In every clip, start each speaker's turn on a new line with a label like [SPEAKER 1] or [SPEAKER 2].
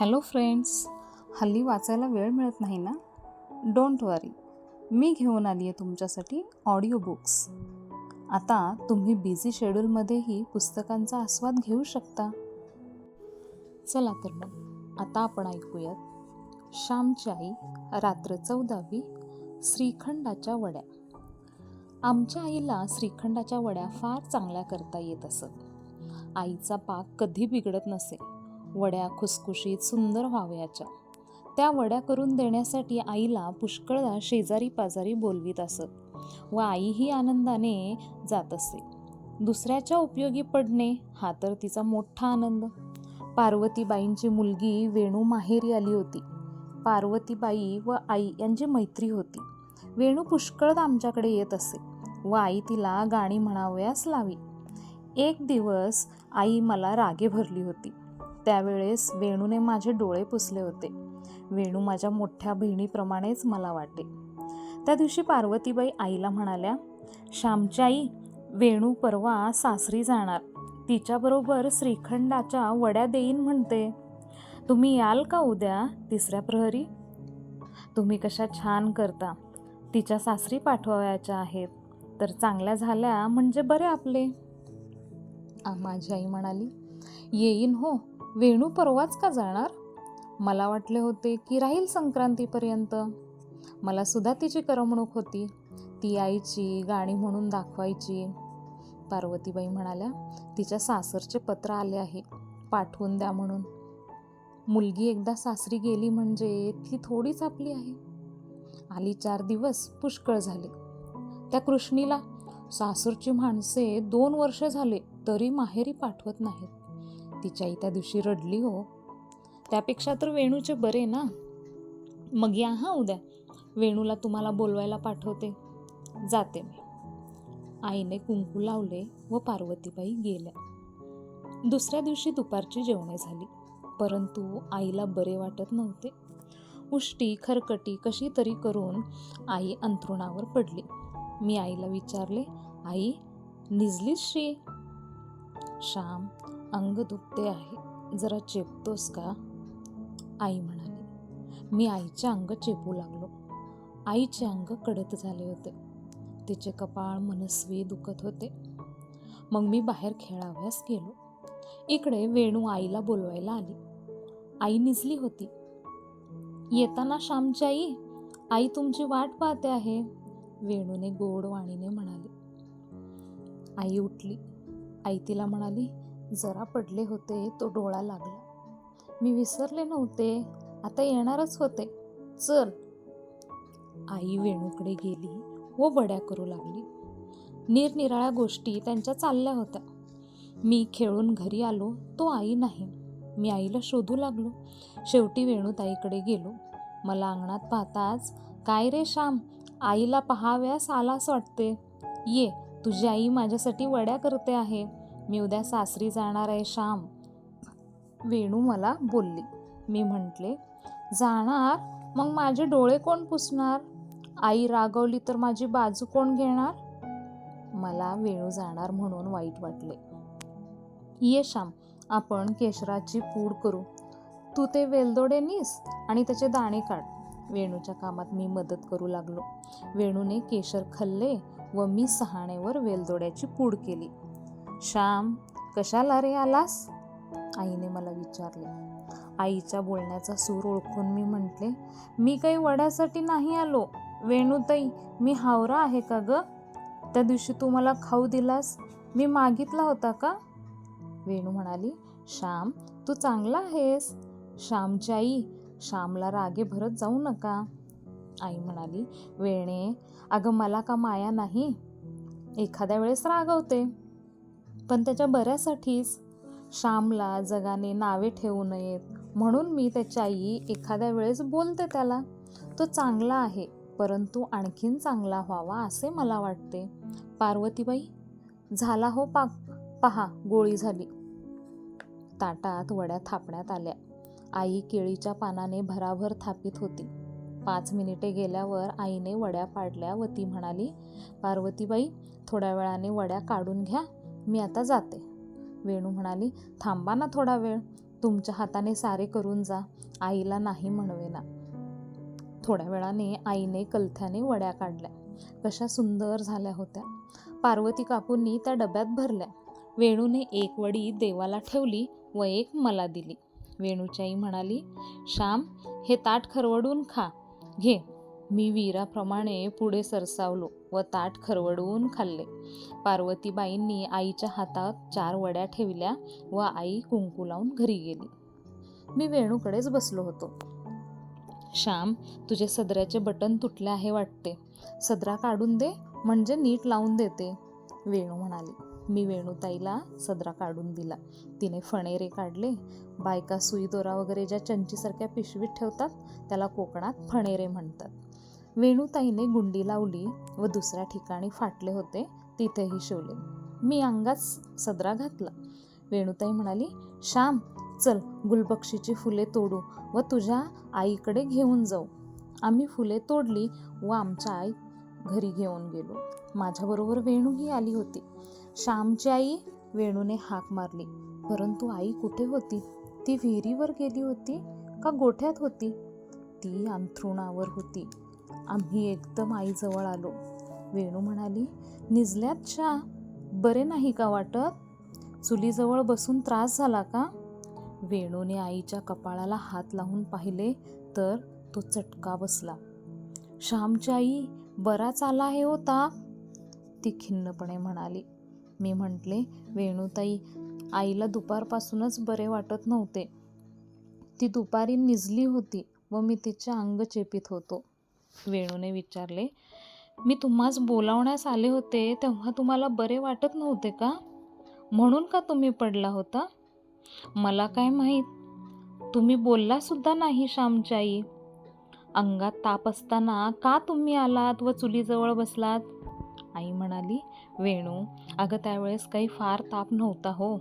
[SPEAKER 1] Hello friends हल्ली वाचायला वेळ मिळत नाही ना? डोंट वरी मी घेऊन आली आहे तुमच्यासाठी ऑडिओ बुक्स आता तुम्ही बिझी शेड्यूलमध्येही पुस्तकांचा आस्वाद घेऊ शकता. चला तर मग आता आपण ऐकूयात श्यामची आई रात्र चौदावी श्रीखंडाच्या वड्या. आमच्या आईला श्रीखंडाच्या वड्या फार चांगल्या करता येत असत. आईचा पाक कधी बिघडत नसे. वड्या खुसखुशीत सुंदर व्हावयाच्या. त्या वड्या करून देण्यासाठी आईला पुष्कळदा शेजारी पाजारी बोलवीत असत व आईही आनंदाने जात असे. दुसऱ्याच्या उपयोगी पडणे हा तर तिचा मोठा आनंद. पार्वतीबाईंची मुलगी वेणू माहेरी आली होती. पार्वतीबाई व आई यांची मैत्री होती. वेणू पुष्कळदा आमच्याकडे येत असे व आई तिला गाणी म्हणावयास लावी. एक दिवस आई मला रागे भरली होती. त्यावेळेस वेणूने माझे डोळे पुसले होते. वेणू माझ्या मोठ्या बहिणीप्रमाणेच मला वाटे त्या दिवशी पार्वतीबाई आईला म्हणाल्या श्यामची आई वेणू परवा सासरी जाणार. तिच्याबरोबर श्रीखंडाच्या वड्या देईन म्हणते. तुम्ही याल का उद्या तिसऱ्या प्रहरी? तुम्ही कशा छान करता. तिच्या सासरी पाठवायच्या आहेत. तर चांगल्या झाल्या म्हणजे बरे आपले. माझी आई म्हणाली येईन हो. वेणू परवाच का जाणार? मला वाटले होते की राहील संक्रांतीपर्यंत. मला सुद्धा तिची करमणूक होती. ती आईची गाणी म्हणून दाखवायची. पार्वतीबाई म्हणाल्या तिच्या सासरचे पत्र आले आहे. पाठवून द्या म्हणून. मुलगी एकदा सासरी गेली म्हणजे ती थोडीच आपली आहे. आली चार दिवस पुष्कळ झाले. त्या कृष्णीला सासरची माणसे दोन वर्ष झाले तरी माहेरी पाठवत नाहीत. तिच्या आई त्या दिवशी रडली हो. त्यापेक्षा तर वेणूचे बरे ना. मग या हा उद्या. वेणूला तुम्हाला बोलवायला पाठवते. जाते मी. आईने कुंकू लावले व पार्वतीबाई गेल्या. दुसऱ्या दिवशी दुपारची जेवणे झाली. परंतु आईला बरे वाटत नव्हते. उष्टी खरकटी कशी तरी करून आई अंथरुणावर पडली. मी आईला विचारले आई निजलीच श्री? श्याम अंग दुखते आहे. जरा चेपतोस का? आई म्हणाली. मी आईचे अंग चेपू लागलो. आईचे अंग कडत झाले होते. तिचे कपाळ मनस्वी दुखत होते. मग मी बाहेर खेळाव्यास गेलो. इकडे वेणू आईला बोलवायला आली. आई निजली होती. येताना श्यामची आई आई तुमची वाट पाहते आहे. वेणूने गोड वाणीने म्हणाली. आई उठली. आई तिला म्हणाली जरा पडले होते तो डोळा लागला. मी विसरले नव्हते आता येणारच होते. चल. आई वेणूकडे गेली व वड्या करू लागली. निरनिराळ्या गोष्टी त्यांच्या चालल्या होत्या. मी खेळून घरी आलो तो आई नाही. मी आईला शोधू लागलो. शेवटी वेणूताईकडे गेलो. मला अंगणात पाहताच काय रे श्याम आईला पहाव्यास आलास वाटते. ये तुझी आई माझ्यासाठी वड्या करते आहे. मी उद्या सासरी जाणार आहे श्याम. वेणू मला बोलली. मी म्हटले जाणार? मग माझे डोळे कोण पुसणार? आई रागवली तर माझी बाजू कोण घेणार? मला वेणू जाणार म्हणून वाईट वाटले. ये श्याम आपण केशराची पूड करू. तू ते वेलदोडे नीस आणि त्याचे दाणे काढ. वेणूच्या कामात मी मदत करू लागलो. वेणूने केशर खाल्ले व मी सहाणेवर वेलदोड्याची पूड केली. श्याम कशाला रे आलास? आईने मला विचारले. आईच्या बोलण्याचा सूर ओळखून मी म्हटले मी काही वड्यासाठी नाही आलो. वेणूताई मी हावरा आहे का ग? त्या दिवशी तू मला खाऊ दिलास? मी मागितला होता का? वेणू म्हणाली श्याम तू चांगला आहेस. श्यामची आई श्यामला रागे भरत जाऊ नका. आई म्हणाली वेणे अगं मला का माया नाही? एखाद्या वेळेस रागवते. पण त्याच्या बऱ्यासाठीच श्यामला जगाने नावे ठेवू नयेत. म्हणून मी त्याच्या आई एखाद्या वेळेस बोलते त्याला तो चांगला आहे परंतु आणखीन चांगला व्हावा असे मला वाटते. पार्वतीबाई झाला हो पाक पहा गोळी झाली. ताटात वड्या थापण्यात आल्या. आई केळीच्या पानाने भराभर थापित होती. पाच मिनिटे गेल्यावर आईने वड्या पाडल्या व ती म्हणाली पार्वतीबाई थोड्या वेळाने वड्या काढून घ्या मी आता जाते. वेणू म्हणाली थांबा ना थोडा वेळ. तुमच्या हाताने सारे करून जा. आईला नाही म्हणवेना. थोड्या वेळाने आईने कलथ्याने वड्या काढल्या. कशा सुंदर झाल्या होत्या. पार्वती काकूंनी त्या डब्यात भरल्या. वेणूने एक वडी देवाला ठेवली व एक मला दिली. वेणूची आई म्हणाली श्याम हे ताट खरवडून खा. घे. मी वीराप्रमाणे पुढे सरसावलो व ताट खरवडवून खाल्ले. पार्वतीबाईंनी आईच्या हातात चार वड्या ठेवल्या व आई कुंकू लावून घरी गेली. मी वेणूकडेच बसलो होतो. श्याम तुझे सदऱ्याचे बटन तुटले आहे वाटते. सदरा काढून दे म्हणजे नीट लावून देते वेणू म्हणाली. मी वेणूताईला सदरा काढून दिला. तिने फणेरे काढले. बायका सुई दोरा वगैरे ज्या चंचीसारख्या पिशवीत ठेवतात त्याला कोकणात फणेरे म्हणतात. वेणुताईने गुंडी लावली व दुसऱ्या ठिकाणी फाटले होते तिथेही शिवले. मी अंगात सदरा घातला. वेणुताई म्हणाली श्याम चल गुलबक्षीची फुले तोडू व तुझ्या आईकडे घेऊन जाऊ. आम्ही फुले तोडली व आमच्या आई घरी घेऊन गेलो. माझ्याबरोबर वेणूही आली होती. श्यामची आई वेणूने हाक मारली. परंतु आई कुठे होती? ती विहिरीवर गेली होती का गोठ्यात होती? ती अंथरुणावर होती. आम्ही एकदम आईजवळ आलो. वेणू म्हणाली निजल्यात शा बरे नाही का वाटत? चुलीजवळ बसून त्रास झाला का? वेणूने आईच्या कपाळाला हात लावून पाहिले तर तो चटका बसला. श्यामची आई बराच आला आहे होता ती खिन्नपणे म्हणाली. मी म्हटले वेणूताई आईला दुपारपासूनच बरे वाटत नव्हते. ती दुपारी निजली होती व मी तिच्या अंग चेपित होतो. वेणूने विचारले मी तुम्हास बोलावण्यास आले होते तेव्हा तुम्हाला बरे वाटत नव्हते का? म्हणून का तुम्ही पडला होता? मला काय माहीत? तुम्ही बोललासुद्धा नाही श्यामची आई अंगात ताप असताना का तुम्ही आलात व चुलीजवळ बसलात? आई म्हणाली वेणू अगं त्यावेळेस काही फार ताप नव्हता हो.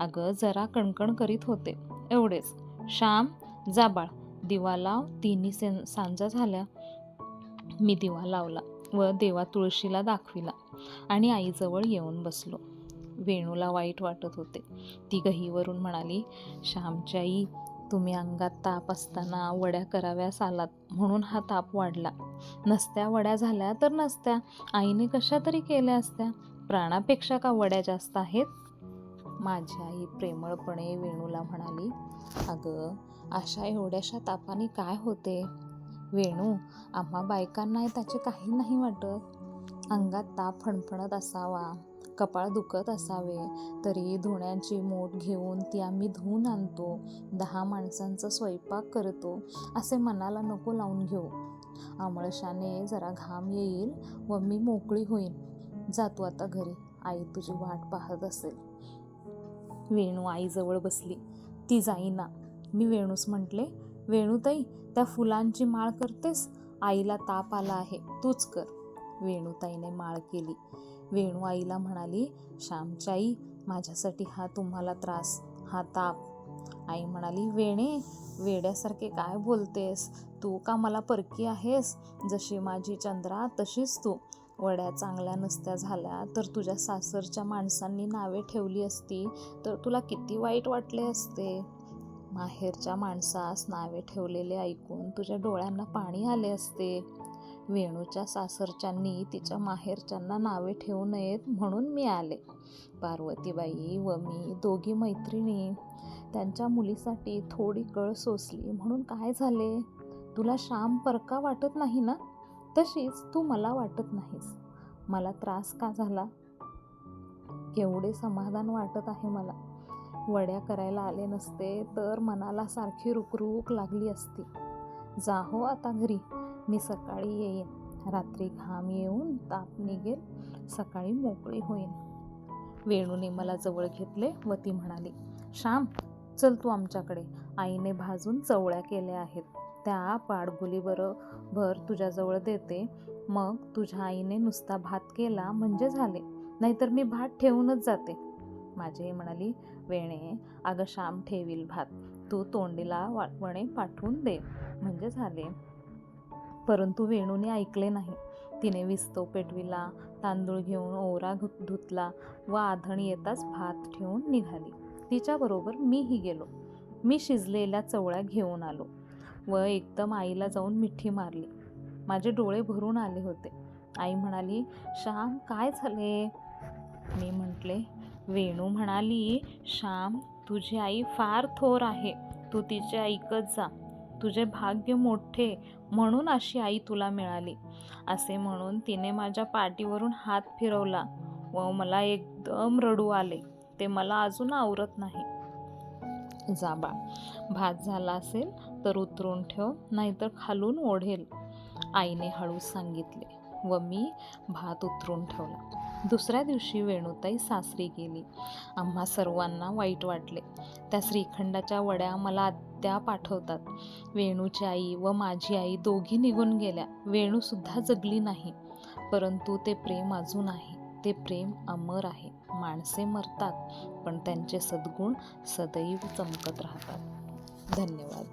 [SPEAKER 1] अगं जरा कणकण करीत होते. एवढेच. श्याम जाबाळ दिवा लाव. तिन्ही से सांजा झाल्या. मी दिवा लावला व देवा तुळशीला दाखविला आणि आईजवळ येऊन बसलो. वेणूला वाईट वाटत होते. ती गहीवरून म्हणाली श्यामची आई तुम्ही अंगात ताप असताना वड्या कराव्यास आलात म्हणून हा ताप वाढला. नसत्या वड्या झाल्या तर नसत्या. आईने कशा तरी केल्या असत्या. प्राणापेक्षा का वड्या जास्त आहेत? माझी आई प्रेमळपणे वेणूला म्हणाली अगं अशा एवढ्याशा तापाने काय होते? वेणू आम्हा बायकांना त्याचे काही नाही वाटत. अंगात ताप फणफणत असावा कपाळ दुखत असावे तरी धुण्याची मोठ घेऊन ती आम्ही धुवून आणतो दहा माणसांचा स्वयंपाक करतो असे मनाला नको लावून घेऊ. आमळशाने जरा घाम येईल व मी मोकळी होईन. जातो आता घरी आई तुझी वाट पाहत असेल. वेणू आईजवळ बसली. ती जाईना. मी वेणूस म्हटले वेणूताई त्या फुलांची माळ करतेस? आईला ताप आला आहे. तूच कर. वेणूताईने माळ केली. वेणू आईला म्हणाली श्यामची आई माझ्यासाठी हा तुम्हाला त्रास हा ताप. आई म्हणाली वेणे वेड्यासारखे काय बोलतेस? तू का मला परकी आहेस? जशी माझी चंद्रा तशीच तू. वड्या चांगल्या नसत्या झाल्या तर तुझ्या सासरच्या माणसांनी नावे ठेवली असती तर तुला किती वाईट वाटले असते? माहेरच्या माणसास नावे ठेवलेले ऐकून तुझ्या डोळ्यांना पाणी आले असते. वेणूच्या सासरच्यांनी तिच्या माहेरच्यांना नावे ठेवू नयेत म्हणून मी आले. पार्वतीबाई व मी दोघी मैत्रिणी. त्यांच्या मुलीसाठी थोडी कळ सोसली म्हणून काय झाले? तुला श्याम परका वाटत नाही ना? तशीच तू मला वाटत नाहीस. मला त्रास का झाला? केवढे समाधान वाटत आहे मला? वड्या करायला आले नसते तर मनाला सारखी रुकरुक लागली असती. जा हो आता घरी मी सकाळी येईन. रात्री घाम येऊन ताप निघेल. सकाळी मोकळी होईन. वेणूने मला जवळ घेतले व ती म्हणाली श्याम चल तू आमच्याकडे. आईने भाजून चवळ्या केल्या आहेत. त्या पाडगुलीबरोबर तुझ्याजवळ देते. मग तुझ्या आईने नुसता भात केला म्हणजे झाले. नाहीतर मी भात ठेवूनच जाते. माझी म्हणाली वेणे अगं श्याम ठेवील भात. तू तोंडीला वाटवणे पाठवून दे. म्हणजे झाले. परंतु वेणूने ऐकले नाही. तिने विस्तो पेटविला तांदूळ घेऊन ओरा धुतला व आधण येताच भात ठेवून निघाली. तिच्याबरोबर मीही गेलो. मी शिजलेल्या चवळ्या घेऊन आलो व एकदम आईला जाऊन मिठी मारली. माझे डोळे भरून आले होते. आई म्हणाली श्याम काय झाले? मी म्हटले वेणू म्हणाली श्याम तुझी आई फार थोर आहे. तू तिचे ऐकत जा. तुझे भाग्य मोठे म्हणून अशी आई तुला मिळाली. असे म्हणून तिने माझ्या पाठीवरून हात फिरवला व मला एकदम रडू आले. ते मला अजून आवरत नाही. जा बा भात झाला असेल तर उतरून ठेव नाहीतर खालून ओढेल आईने हळूच सांगितले व मी भात उतरून ठेवला. दुसऱ्या दिवशी वेणुताई सासरी गेली. आम्हा सर्वांना वाईट वाटले. त्या श्रीखंडाच्या वड्या मला अद्याप आठवतात वेणूची आई व माझी आई दोघी निघून गेल्या. वेणूसुद्धा जगली नाही. परंतु ते प्रेम अजून आहे. ते प्रेम अमर आहे. माणसे मरतात पण त्यांचे सद्गुण सदैव चमकत राहतात. धन्यवाद.